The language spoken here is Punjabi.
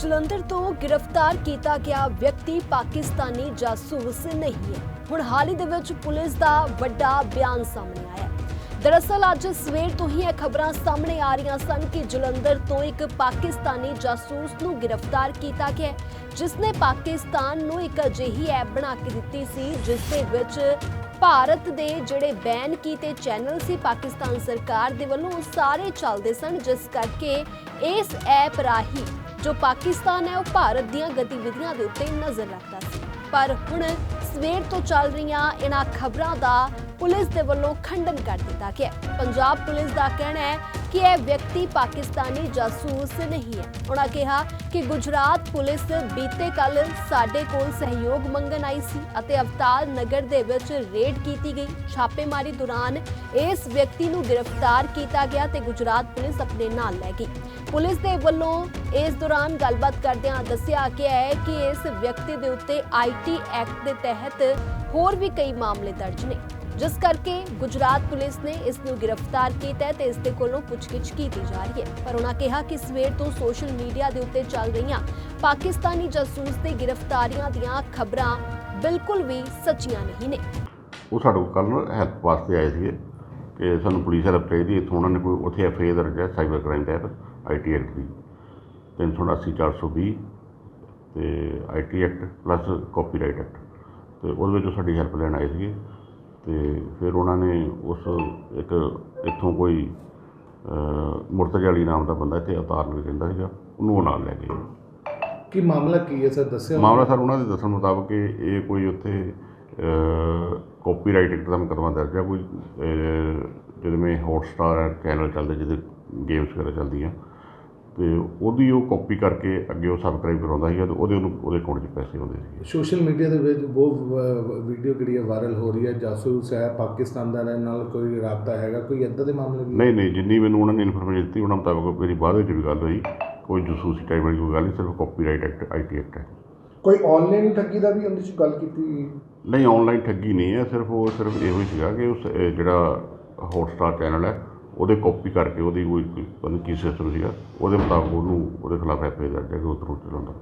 ਜਲੰਧਰ ਤੋਂ ਗ੍ਰਿਫਤਾਰ ਕੀਤਾ ਗਿਆ ਵਿਅਕਤੀ ਪਾਕਿਸਤਾਨੀ ਜਾਸੂਸ ਨਹੀਂ ਹੈ। ਹੁਣ ਹਾਲ ਹੀ ਦੇ ਵਿੱਚ ਪੁਲਿਸ ਦਾ ਵੱਡਾ ਬਿਆਨ ਸਾਹਮਣੇ ਆਇਆ ਦਰਅਸਲ ਅੱਜ ਸਵੇਰ ਤੋਂ ਹੀ ਇਹ ਖਬਰਾਂ ਸਾਹਮਣੇ ਆ ਰਹੀਆਂ ਸਨ ਕਿ ਜਲੰਧਰ ਤੋਂ ਇੱਕ ਪਾਕਿਸਤਾਨੀ ਜਾਸੂਸ ਨੂੰ ਗ੍ਰਿਫਤਾਰ ਕੀਤਾ ਗਿਆ ਜਿਸ ਨੇ ਪਾਕਿਸਤਾਨ ਨੂੰ ਇੱਕ ਅਜਿਹੀ ਐਪ ਬਣਾ ਕੇ ਦਿੱਤੀ ਸੀ, ਜਿਸ ਦੇ ਵਿੱਚ ਭਾਰਤ ਦੇ ਜਿਹੜੇ ਬੈਨ ਕੀਤੇ ਚੈਨਲ ਸੀ, ਪਾਕਿਸਤਾਨ ਸਰਕਾਰ ਦੇ ਵੱਲੋਂ ਸਾਰੇ ਚੱਲਦੇ ਸਨ, ਜਿਸ ਕਰਕੇ ਇਸ ਐਪ ਰਾਹੀਂ ਜੋ ਪਾਕਿਸਤਾਨ ਹੈ, ਉਹ ਭਾਰਤ ਦੀਆਂ ਗਤੀਵਿਧੀਆਂ ਦੇ ਉੱਤੇ ਨਜ਼ਰ ਰੱਖਦਾ ਸੀ। ਪਰ ਹੁਣ ਸਵੇਰ ਤੋਂ ਚੱਲ ਰਹੀਆਂ ਇਹਨਾਂ ਖਬਰਾਂ ਦਾ ਪੁਲਿਸ ਦੇ ਵੱਲੋਂ ਖੰਡਨ ਕਰ ਦਿੱਤਾ ਗਿਆ ਪੰਜਾਬ ਪੁਲਿਸ ਦਾ ਕਹਿਣਾ ਹੈ ਕਿ ਇਹ ਵਿਅਕਤੀ ਪਾਕਿਸਤਾਨੀ ਜਾਸੂਸ ਨਹੀਂ ਹੈ। ਉਹਨਾਂ ਕਿਹਾ ਕਿ ਗੁਜਰਾਤ ਪੁਲਿਸ ਬੀਤੇ ਕੱਲ ਸਾਡੇ ਕੋਲ ਸਹਿਯੋਗ ਮੰਗਣ ਆਈ ਸੀ ਅਤੇ ਅਵਤਾਰ ਨਗਰ ਦੇ ਵਿੱਚ ਰੇਡ ਕੀਤੀ ਗਈ। ਛਾਪੇਮਾਰੀ ਦੌਰਾਨ ਇਸ ਵਿਅਕਤੀ ਨੂੰ ਗ੍ਰਿਫਤਾਰ ਕੀਤਾ ਗਿਆ ਤੇ ਗੁਜਰਾਤ ਪੁਲਿਸ ਆਪਣੇ ਨਾਲ ਲੈ ਗਈ। ਪੁਲਿਸ ਦੇ ਵੱਲੋਂ ਇਸ ਦੌਰਾਨ ਗੱਲਬਾਤ ਕਰਦਿਆਂ ਦੱਸਿਆ ਗਿਆ ਹੈ ਕਿ ਇਸ ਵਿਅਕਤੀ ਦੇ ਉੱਤੇ ਆਈਟੀ ਐਕਟ ਦੇ ਤਹਿਤ ਹੋਰ ਵੀ ਕਈ ਮਾਮਲੇ ਦਰਜ ਨੇ। ਜਿਸ ਕਰਕੇ ਗੁਜਰਾਤ ਪੁਲਿਸ ਨੇ ਇਸ ਨੂੰ ਗ੍ਰਿਫਤਾਰ ਕੀਤਾ ਹੈ ਤੇ ਇਸ ਦੇ ਕੋਲੋਂ ਪੁੱਛਗਿੱਛ ਕੀਤੀ ਜਾ ਰਹੀ ਹੈ। ਪਰ ਉਹਨਾਂ ਕਿਹਾ ਕਿ ਸਵੇਰ ਤੋਂ ਸੋਸ਼ਲ ਮੀਡੀਆ ਦੇ ਉੱਤੇ ਚੱਲ ਰਹੀਆਂ ਪਾਕਿਸਤਾਨੀ ਜਾਸੂਸ ਦੇ ਗ੍ਰਿਫਤਾਰੀਆਂ ਦੀਆਂ ਖਬਰਾਂ ਬਿਲਕੁਲ ਵੀ ਸੱਚੀਆਂ ਨਹੀਂ ਨੇ। ਉਹ ਸਾਡੇ ਕੋਲ ਕੱਲ੍ਹ ਹੈਲਪ ਵਾਸਤੇ ਆਏ ਸੀਗੇ ਕਿ ਸਾਨੂੰ ਪੁਲਿਸ ਹੈਲਪ ਚਾਹੀਦੀ ਇੱਥੋਂ ਉਹਨਾਂ ਨੇ ਕੋਈ ਉੱਥੇ ਐਫ ਆਈ ਆਰ ਦਰਜ ਹੈ, ਸਾਈਬਰ ਕ੍ਰਾਈਮ ਤਹਿਤ, ਆਈ ਟੀ ਐਕਟ ਦੀ। 379 420 ਤੇ I T act plus copyright act. ਤੇ ਉਹਦੇ ਵਿੱਚ ਉਹ ਸਾਡੀ ਹੈਲਪ ਲੈਣ ਆਏ ਸੀਗੇ। ਤੇ ਫਿਰ ਉਹਨਾਂ ਨੇ ਉਸ ਇੱਕ ਇੱਥੋਂ ਕੋਈ ਮੁਰਤਜ਼ਾ ਅਲੀ ਨਾਮ ਦਾ ਬੰਦਾ ਇੱਥੇ ਅਵਤਾਰ ਨਗਰ ਰਹਿੰਦਾ ਸੀਗਾ ਉਹਨੂੰ ਉਹ ਨਾਲ ਲੈ ਗਏ। ਕੀ ਮਾਮਲਾ ਕੀ ਹੈ ਸਰ? ਦੱਸਿਆ ਮਾਮਲਾ ਸਰ ਉਹਨਾਂ ਦੇ ਦੱਸਣ ਮੁਤਾਬਕ ਕਿ ਇਹ ਕੋਈ ਉੱਥੇ ਕਾਪੀਰਾਈਟ ਐਕਟ ਦਾ ਮੁਕੱਦਮਾ ਦਰਜ ਹੈ ਕੋਈ ਅਹ, ਜਿਵੇਂ ਹੌਟਸਟਾਰ ਚੈਨਲ ਚੱਲਦੇ ਜਿਹਦੇ ਗੇਮਸ ਵਗੈਰਾ ਚੱਲਦੀਆਂ। ਤੇ ਉਹਦੀ ਉਹ ਕਾਪੀ ਕਰਕੇ ਅੱਗੇ ਉਹ ਸਬਸਕ੍ਰਾਈਬ ਕਰਾਉਂਦਾ ਸੀਗਾ ਤੇ ਉਹਦੇ ਉਹਨੂੰ ਉਹਦੇ ਅਕਾਊਂਟ 'ਚ ਪੈਸੇ ਆਉਂਦੇ ਸੀ ਸੋਸ਼ਲ ਮੀਡੀਆ ਦੇ ਵਿੱਚ ਬਹੁਤ ਵੀਡੀਓ ਜਿਹੜੀ ਹੈ ਵਾਇਰਲ ਹੋ ਰਹੀ ਹੈ। ਜਾਸੂਸ ਹੈ ਪਾਕਿਸਤਾਨ ਦਾ ਨਾਲ ਕੋਈ ਰਾਬਤਾ ਹੈਗਾ? ਕੋਈ ਇਦਾਂ ਦੇ ਮਾਮਲੇ ਵੀ? ਨਹੀਂ ਨਹੀਂ ਜਿੰਨੀ ਮੈਨੂੰ ਉਹਨਾਂ ਨੇ ਇਨਫੋਰਮੇਸ਼ਨ ਦਿੱਤੀ ਉਹਨਾਂ ਮੁਤਾਬਕ ਮੇਰੀ ਬਾਅਦ ਵਿੱਚ ਵੀ ਗੱਲ ਹੋਈ। ਕੋਈ ਜਸੂਸੀ ਟਾਈਪ ਵਾਲੀ ਕੋਈ ਗੱਲ ਨਹੀਂ ਸਿਰਫ ਕਾਪੀਰਾਈਟ ਐਕਟ ਆਈਟੀ ਐਕਟ ਹੈ। ਕੋਈ ਆਨਲਾਈਨ ਠੱਗੀ ਦਾ ਵੀ ਉਹਦੇ 'ਚ ਗੱਲ ਕੀਤੀ? ਨਹੀਂ ਆਨਲਾਈਨ ਠੱਗੀ ਨਹੀਂ ਹੈ ਸਿਰਫ ਉਹ ਸਿਰਫ ਇਹੋ ਹੀ ਸੀਗਾ ਕਿ ਉਸ ਜਿਹੜਾ ਹੌਟਸਟਾਰ ਚੈਨਲ ਹੈ ਉਹਦੇ ਕਾਪੀ ਕਰਕੇ ਉਹਦੀ ਕੋਈ ਪਤਾ ਨਹੀਂ ਕੀ ਸਿਸਟਮ ਸੀਗਾ, ਉਹਦੇ ਮੁਤਾਬਕ ਉਹਨੂੰ ਉਹਦੇ ਖਿਲਾਫ ਐਫ ਆਈ ਆਰ ਦਰਜ ਹੈ ਕਿ ਉਹ ਤੋਂ ਚਲਾਉਂਦਾ